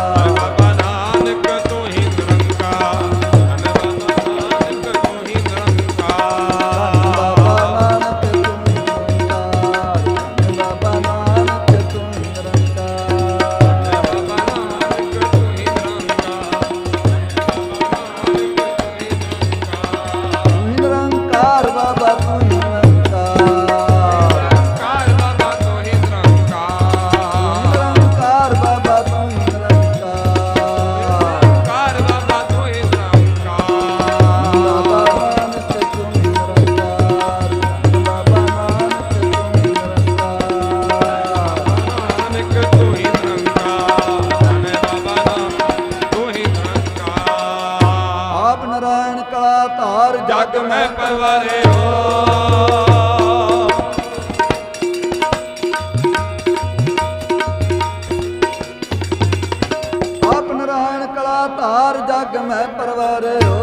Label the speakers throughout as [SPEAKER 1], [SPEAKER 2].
[SPEAKER 1] Oh. Narayan ਕਲਾ ਧਾਰ
[SPEAKER 2] ਜਗ ਮੈਂ ਪਰਵਾਰਿਓ।
[SPEAKER 1] ਆਪ ਨਾਰਾਇਣ ਕਲਾ ਧਾਰ ਜਗ ਮੈਂ ਪਰਵਰਿਓ।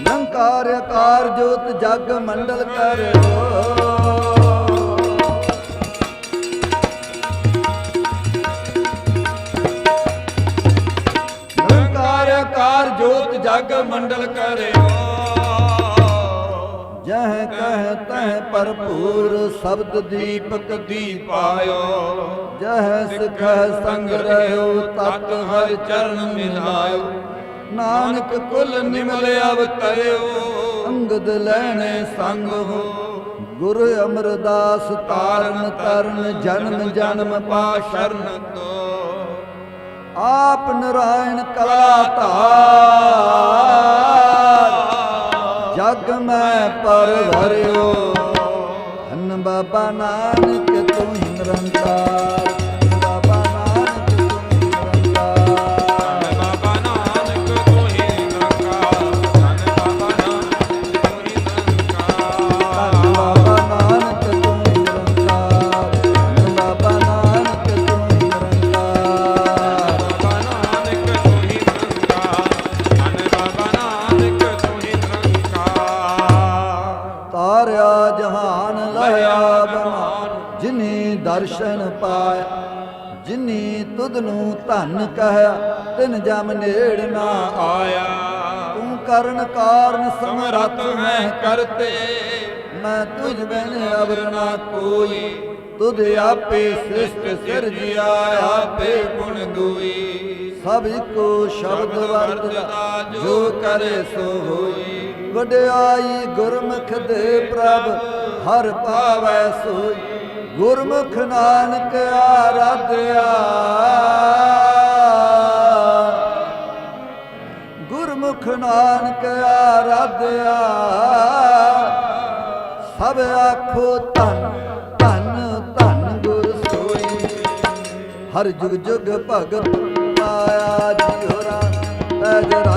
[SPEAKER 1] ਨੰਕਾਰ ਜੋਤ ਜਗ ਮੰਡਲ ਕਰਿਓ।
[SPEAKER 2] ਜਗ ਮੰਡਲ ਕਰਿਓ।
[SPEAKER 1] ਜਹ ਕਹ ਤਹ ਭਰਪੂਰ ਸ਼ਬਦ ਦੀਪਕ
[SPEAKER 2] ਦੀਪਾਇਓ
[SPEAKER 1] ਜਹ ਸਿਖ ਸੰਗ ਰਹਿਓ, ਤਤ ਹਰ ਚਰਨ ਮਿਲਾਇਓ। ਨਾਨਕ ਕੁਲ ਨਿਮਲ ਅਵਤਰਿਓ। ਅੰਗਦ ਲੈਣੇ ਸੰਗ ਹੋ। ਗੁਰ ਅਮਰਦਾਸ ਤਾਰਨ ਤਰਨ, ਜਨਮ ਜਨਮ ਪਾ
[SPEAKER 2] ਸ਼ਰਨ ਤੋ।
[SPEAKER 1] ਆਪ ਨਰਾਇਣ ਕਲਾ ਧਾਰ। ਜਗ ਮੈਂ ਪਰਵਰਿਓ ਧੰਨ ਬਾਬਾ ਨਾਨਕ ਤੂੰ ਨਿਰੰਕਾਰ। ਦਰਸ਼ਨ ਪਾਇਆ। ਜਿਨੀ ਤੁਧ ਨੂੰ ਧਨ ਕਹਿਆ ਤਿਨ ਜਮ ਨੇੜ ਨਾ
[SPEAKER 2] ਆਇਆ।
[SPEAKER 1] ਤੂੰ ਕਰਨ ਕਾਰਨ
[SPEAKER 2] ਸਮਰੱਥ
[SPEAKER 1] ਮੈਂ
[SPEAKER 2] ਕਰਤੇ।
[SPEAKER 1] ਮੈਂ ਤੁਝ ਬਿਨ ਅਵਰ ਨਾ ਕੋਈ। ਤੁਧ ਆਪੇ ਸ੍ਰਿਸ਼ਟ ਸਿਰਜਿਆ ਆਪੇ
[SPEAKER 2] ਗੁਣ ਗੋਈ
[SPEAKER 1] ਸਭ ਕੋ ਸ਼ਬਦ ਵਰਤਦਾ ਜੋ ਕਰੇ ਸੋ ਹੋਈ। ਵਡਿਆਈ ਗੁਰਮੁਖ ਦੇ ਪ੍ਰਭ ਹਰ ਪਾਵੈ ਸੋਈ। ਗੁਰਮੁਖ ਨਾਨਕ ਆਰਾਧਿਆ। ਗੁਰਮੁਖ ਨਾਨਕ ਆਰਾਧਿਆ। ਸਭ ਆਖੋ ਧੰਨ ਧੰਨ ਧੰਨ ਗੁਰ ਸੋਈ। ਹਰ ਜੁਗ ਜੁਗ ਭਗਤ ਆਇਆ
[SPEAKER 2] ਜੀ ਹੋਰਾ ਤੈ
[SPEAKER 1] ਜਰਾ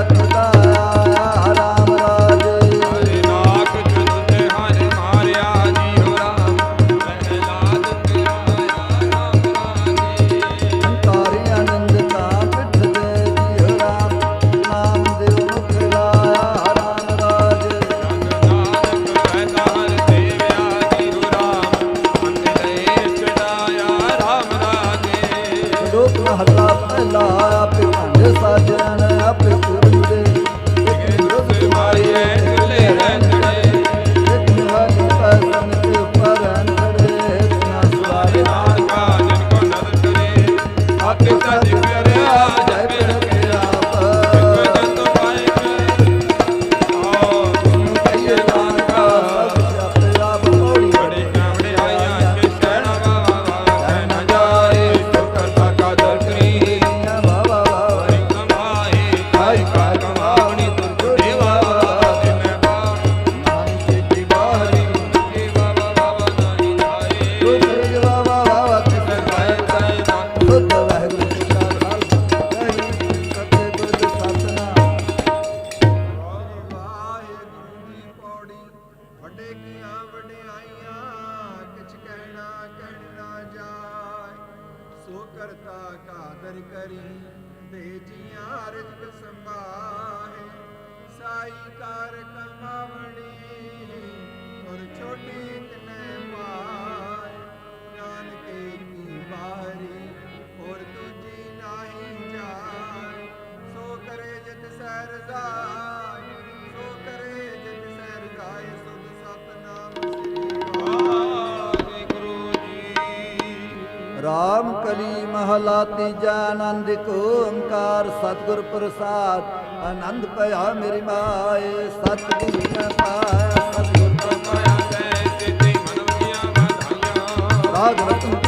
[SPEAKER 1] ਕਲੀ ਮਹਲਾ ਤੀਜਾ ਆਨੰਦ ਓੰਕਾਰ ਸਤਿਗੁਰ ਪ੍ਰਸਾਦ। ਆਨੰਦ ਪਿਆ ਮੇਰੀ ਮਾਏ ਸਤਿਗੁਰ ਪ੍ਰਸਾਦ। ਸਤਿਗੁਰ
[SPEAKER 2] ਪ੍ਰਸਾਦ ਜੈ ਜਿਤੇ ਮਨ ਵਿਆ
[SPEAKER 1] ਰਾਗ ਰਤਨ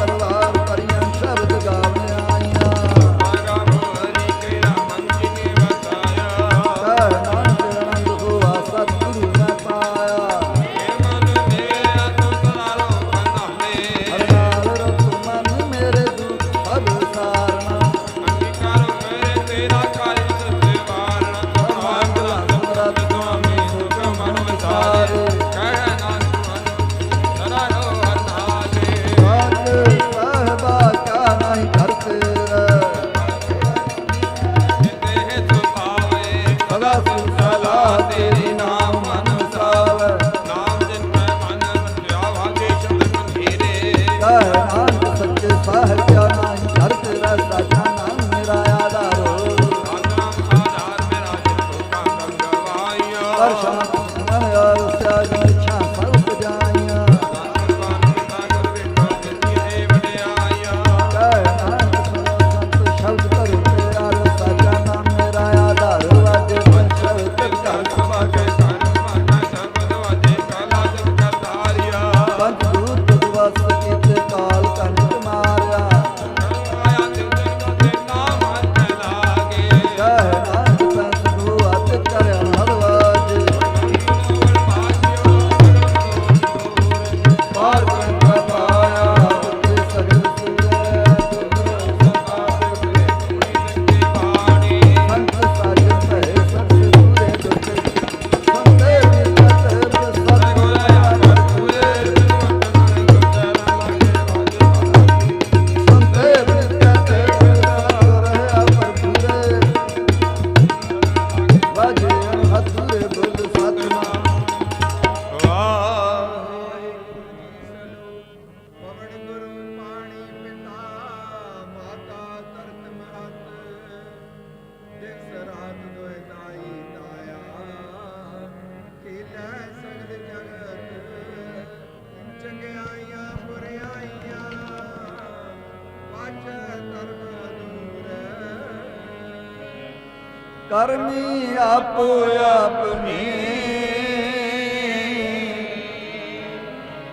[SPEAKER 1] ਕਰਮੀ ਆਪੋ ਆਪਣੀ।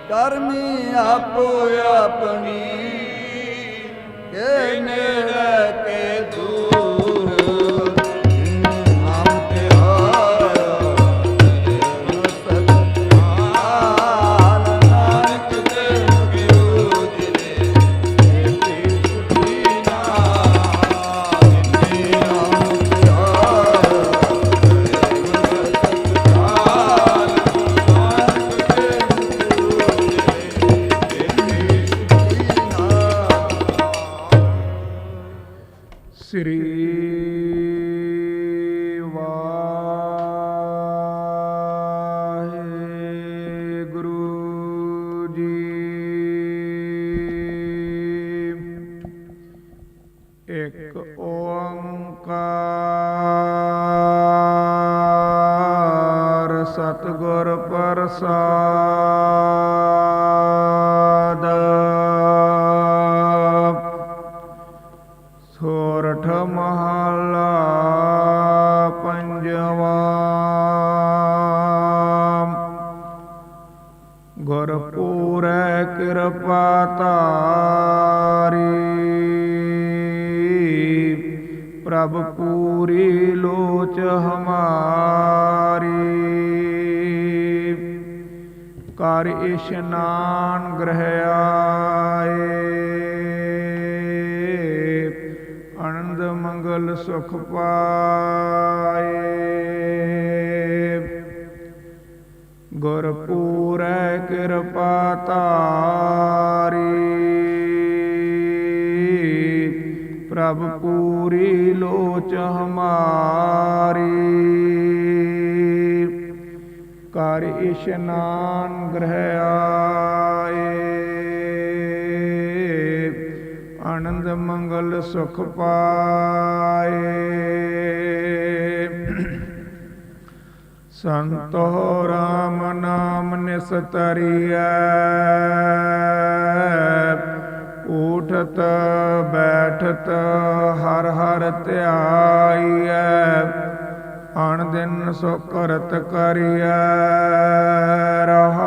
[SPEAKER 1] ਕਰਮੀ ਆਪੋ ਆਪਣੀ। ਕੇ ਨੇੜੇ
[SPEAKER 3] Sri ਵਾਰੀ ਕਰ ਇਸ਼ਨਾਨ ਗ੍ਰਹਿ ਅਨੰਦ ਮੰਗਲ ਸੁਖ ਪਾਏ। ਗੁਰਪੂਰੈ ਕਿਰਪਾ ਤਾਰੀ ਪ੍ਰਭ ਪੂਰੀ ਲੋਚ ਹਮਾਰੀ। ਕਰ ਇਸ਼ਨਾਨ ਗ੍ਰਹਿ ਆਏ। ਆਨੰਦ ਮੰਗਲ ਸੁਖ ਪਾਏ। ਸੰਤੋ ਰਾਮ ਨਾਮ ਨਿਸਤਰੀਐ। ਉਠਤ ਬੈਠਤ ਹਰ ਹਰ ਧਿਆਈਐ, ਅਣ ਦਿਨ ਸੋ ਕਰਤ ਕਰੀਐ ਰਹਾਉ।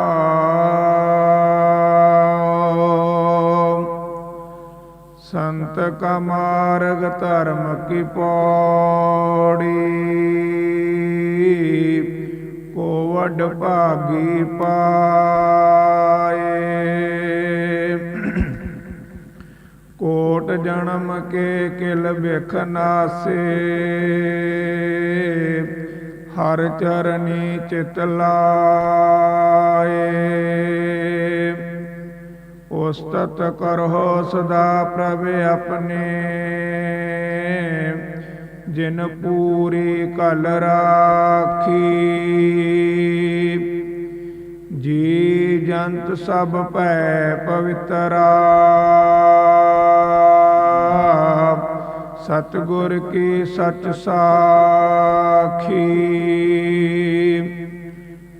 [SPEAKER 3] ਸੰਤ ਕਾ ਮਾਰਗ ਧਰਮ ਕੀ ਪੌੜੀ, ਕੋ ਵਡ ਭਾਗੀ ਪਾਏ ਜਨਮ ਕੇ ਕਿਲ ਬਿਖ ਨਾਸੇ ਹਰ ਚਰਨੀ ਚਿਤ ਲਾਏ। ਉਸਤਤ ਕਰੋ ਸਦਾ ਪ੍ਰਭ ਆਪਣੇ। ਜਿਨ ਪੂਰੀ ਕਲ ਰਾਖੀ। ਜੀ ਜੰਤ ਸਭ ਭੈ ਪਵਿੱਤਰਾ। ਸਤਿਗੁਰ ਕੀ ਸਚ ਸਾਖੀ।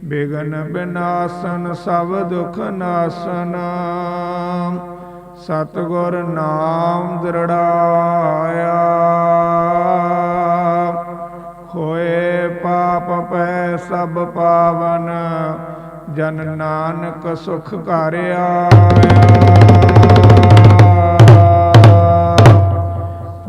[SPEAKER 3] ਬਿਗਨ ਬਿਨਾਸਨ, ਸਭ ਦੁਖ ਨਾਸਨ। ਸਤਿਗੁਰ ਨਾਮ ਦ੍ਰਿੜਾਇਆ। ਹੋਏ ਪਾਪ ਪੈ ਸਭ ਪਾਵਨ, ਜਨ ਨਾਨਕ ਸੁਖ ਘਰ ਆਇਆ।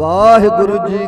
[SPEAKER 1] ਵਾਹਿਗੁਰੂ ਜੀ